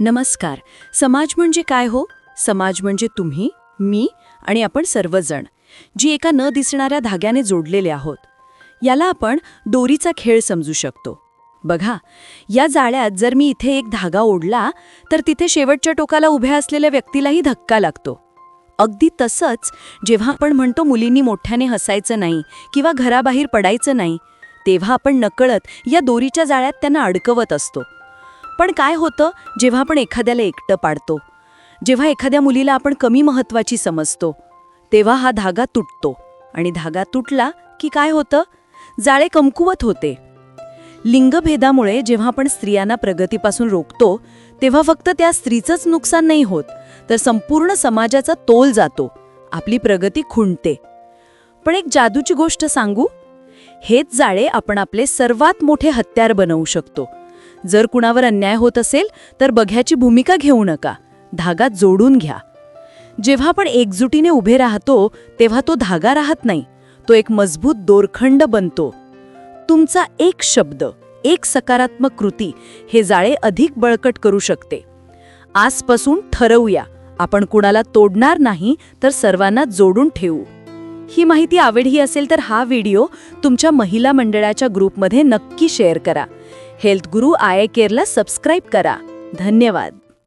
नमस्कार. समाज म्हणजे काय हो? समाज म्हणजे तुम्ही मी आणि आपण सर्वजण जी एका न दिसणाऱ्या धाग्याने जोडलेले आहोत. याला आपण दोरीचा खेळ समजू शकतो. बघा या जाळ्यात जर मी इथे एक धागा ओढला तर तिथे शेवटच्या टोकाला उभ्या असलेल्या व्यक्तीलाही धक्का लागतो. अगदी तसंच जेव्हा आपण म्हणतो मुलींनी मोठ्याने हसायचं नाही किंवा घराबाहेर पडायचं नाही तेव्हा आपण नकळत या दोरीच्या जाळ्यात त्यांना अडकवत असतो. पण काय होतं जेव्हा आपण एखाद्याला एकटं पाडतो? जेव्हा एखाद्या मुलीला आपण कमी महत्वाची समजतो तेव्हा हा धागा तुटतो. आणि धागा तुटला की काय होतं? जाळे कमकुवत होते. लिंगभेदामुळे जेव्हा आपण स्त्रियांना प्रगतीपासून रोखतो तेव्हा फक्त त्या स्त्रीचंच नुकसान नाही होत तर संपूर्ण समाजाचा तोल जातो. आपली प्रगती खुंटते. पण एक जादूची गोष्ट सांगू? हेच जाळे आपण आपले सर्वात मोठे हत्यार बनवू शकतो. जर कुणावर अन्याय होत असेल तर बघ्याची भूमिका घेऊ नका. धागा जोडून घ्या. जेव्हा आपण एकजुटीने उभे राहतो तेव्हा तो धागा राहत नाही. तो एक मजबूत दोरखंड बनतो. तुमचा एक शब्द एक सकारात्मक कृती हे जाळे अधिक बळकट करू शकते. आजपासून ठरवूया आपण कुणाला तोडणार नाही तर सर्वांना जोडून ठेवू. ही माहिती आवडली असेल तर हा व्हिडिओ तुमच्या महिला मंडळाच्या ग्रुपमध्ये नक्की शेअर करा. हेल्थ गुरु आय केअरला सबस्क्राईब करा. धन्यवाद.